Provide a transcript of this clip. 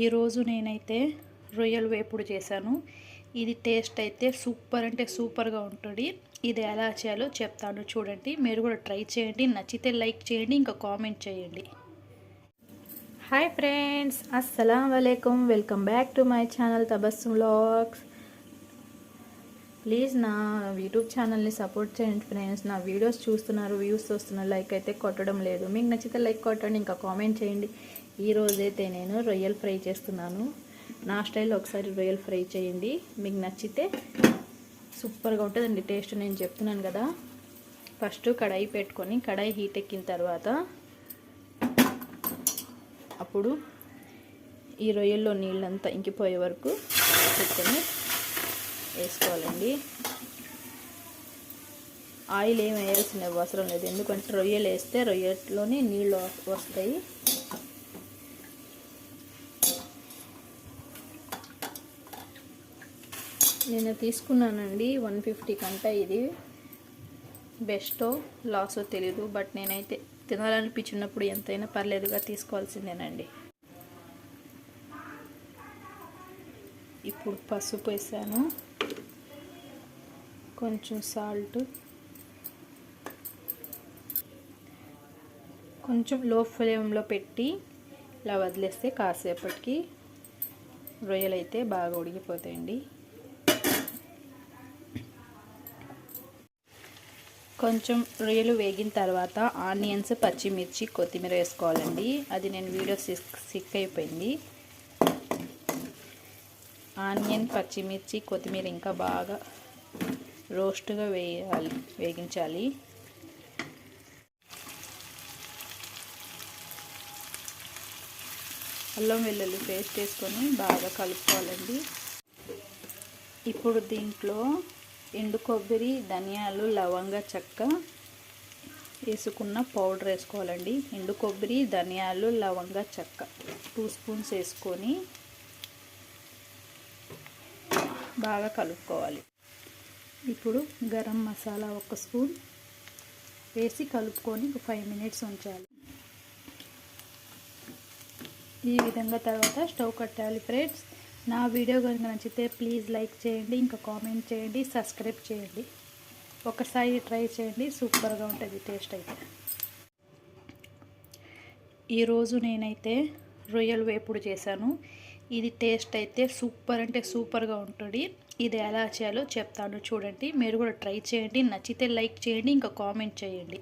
ఈరోజు నేనైతే రొయ్యలు వేపుడు చేశాను. ఇది టేస్ట్ అయితే సూపర్ అంటే సూపర్గా ఉంటుంది. ఇది ఎలా చేయాలో చెప్తాను చూడండి. మీరు కూడా ట్రై చేయండి. నచ్చితే లైక్ చేయండి ఇంకా కామెంట్ చేయండి. హాయ్ ఫ్రెండ్స్ అస్సలం వలైకుమ్ welcome back to my channel Tabassu vlogs. Please నా యూట్యూబ్ ఛానల్ని సపోర్ట్ చేయండి ఫ్రెండ్స్. నా వీడియోస్ చూస్తున్నారు వ్యూస్ వస్తున్నారు. లైక్ అయితే కొట్టడం లేదు. మీకు నచ్చితే లైక్ కొట్టండి ఇంకా కామెంట్ చేయండి. ఈరోజైతే నేను రొయ్యలు ఫ్రై చేస్తున్నాను. నా స్టైల్లో ఒకసారి రొయ్యలు ఫ్రై చేయండి. మీకు నచ్చితే సూపర్గా ఉంటుందండి టేస్ట్ నేను చెప్తున్నాను కదా. ఫస్ట్ కడాయి పెట్టుకొని కడాయి హీట్ ఎక్కిన తర్వాత అప్పుడు ఈ రొయ్యల్లో నీళ్ళంతా ఇంకిపోయే వరకు పెట్టుకొని వేసుకోవాలండి. ఆయిల్ ఏం వేయాల్సిన అవసరం లేదు. ఎందుకంటే రొయ్యలు వేస్తే రొయ్యలోనే నీళ్ళు వస్తాయి. నేను తీసుకున్నానండి వన్ ఫిఫ్టీ కంటే ఇది. బెస్టో లాసో తెలీదు బట్ నేనైతే తినాలనిపించినప్పుడు ఎంతైనా పర్లేదుగా తీసుకోవాల్సిందేనండి. ఇప్పుడు పసుపు వేసాను. కొంచెం సాల్ట్. కొంచెం లో ఫ్లేమ్లో పెట్టి ఇలా వదిలేస్తే కాసేపటికి రొయ్యలు అయితే బాగా ఉడికిపోతాయండి. కొంచెం రొయ్యలు వేగిన తర్వాత ఆనియన్స్ పచ్చిమిర్చి కొత్తిమీర వేసుకోవాలండి. అది నేను వీడియో సిక్ అయిపోయింది. ఆనియన్ పచ్చిమిర్చి కొత్తిమీర ఇంకా బాగా రోస్ట్గా వేయాలి వేగించాలి. అల్లం వెల్లుల్లి పేస్ట్ వేసుకొని బాగా కలుపుకోవాలండి. ఇప్పుడు దీంట్లో ఎండు కొబ్బరి ధనియాలు లవంగ చెక్క వేసుకున్న పౌడర్ వేసుకోవాలండి. ఎండు కొబ్బరి ధనియాలు లవంగ చెక్క టూ స్పూన్స్ వేసుకొని బాగా కలుపుకోవాలి. ఇప్పుడు గరం మసాలా ఒక స్పూన్ వేసి కలుపుకొని ఒక ఫైవ్ మినిట్స్ ఉంచాలి. ఈ విధంగా తర్వాత స్టవ్ కట్టాలి ఫ్రెండ్స్. నా వీడియో కనుక నచ్చితే ప్లీజ్ లైక్ చేయండి ఇంకా కామెంట్ చేయండి సబ్స్క్రైబ్ చేయండి. ఒకసారి ట్రై చేయండి సూపర్గా ఉంటుంది టేస్ట్ అయితే. ఈరోజు నేనైతే రొయ్యలు వేపుడు చేశాను. ఇది టేస్ట్ అయితే సూపర్ అంటే సూపర్గా ఉంటుంది. ఇది ఎలా చేయాలో చెప్తాను చూడండి. మీరు కూడా ట్రై చేయండి. నచ్చితే లైక్ చేయండి ఇంకా కామెంట్ చేయండి.